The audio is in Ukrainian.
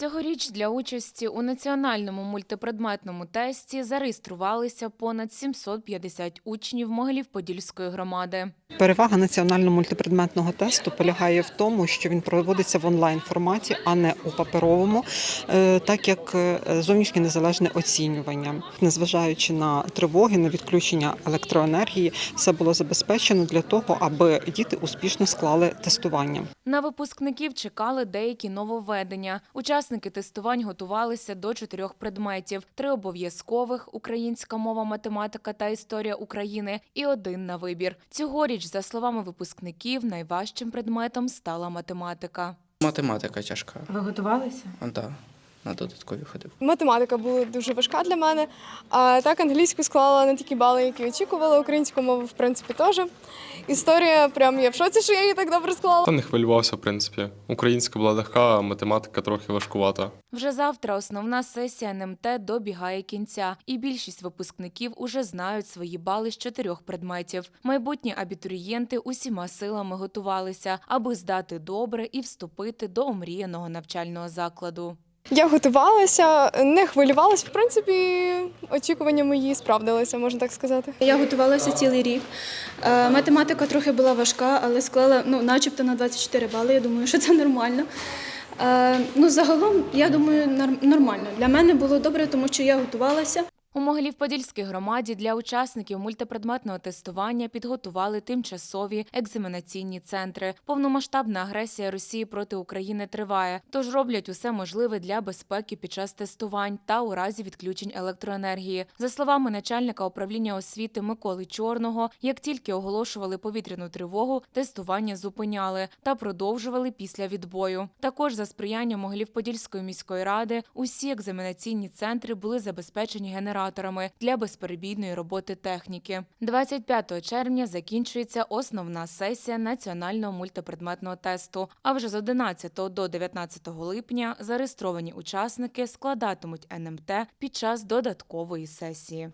Цьогоріч для участі у національному мультипредметному тесті зареєструвалися понад 750 учнів Могилів-Подільської громади. Перевага національного мультипредметного тесту полягає в тому, що він проводиться в онлайн форматі, а не у паперовому, е, так як е, зовнішнє незалежне оцінювання, незважаючи на тривоги, на відключення електроенергії, все було забезпечено для того, аби діти успішно склали тестування. На випускників чекали деякі нововведення. Учасники тестувань готувалися до чотирьох предметів: три обов'язкових українська мова, математика та історія України, і один на вибір. Цьогоріч, за словами випускників, найважчим предметом стала математика. Математика тяжка. Ви готувалися? Так. да, на додаткові ходив. Математика була дуже важка для мене. А так англійську склала не такі бали, які очікувала. Українську мову, в принципі, теж. Історія, прям я в шоці, що я її так добре склала. Та не хвилювався, в принципі. Українська була легка, а математика трохи важкувата. Вже завтра основна сесія НМТ добігає кінця, і більшість випускників уже знають свої бали з чотирьох предметів. Майбутні абітурієнти усіма силами готувалися, аби здати добре і вступити до омріяного навчального закладу. Я готувалася, не хвилювалася. В принципі, очікування мої справдилися, можна так сказати. Я готувалася цілий рік. Е, Математика трохи була важка, але склала ну, начебто на 24 бали. Я думаю, що це нормально. Е, Ну, загалом, я думаю, нор- нормально. Для мене було добре, тому що я готувалася. У Могилів-Подільській громаді для учасників мультипредметного тестування підготували тимчасові екзаменаційні центри. Повномасштабна агресія Росії проти України триває, тож роблять усе можливе для безпеки під час тестувань та у разі відключень електроенергії. За словами начальника управління освіти Миколи Чорного, як тільки оголошували повітряну тривогу, тестування зупиняли та продовжували після відбою. Також за сприяння Могилів-Подільської міської ради усі екзаменаційні центри були забезпечені генераторами для безперебійної роботи техніки. 25 червня закінчується основна сесія національного мультипредметного тесту. А вже з 11 до 19 липня зареєстровані учасники складатимуть НМТ під час додаткової сесії.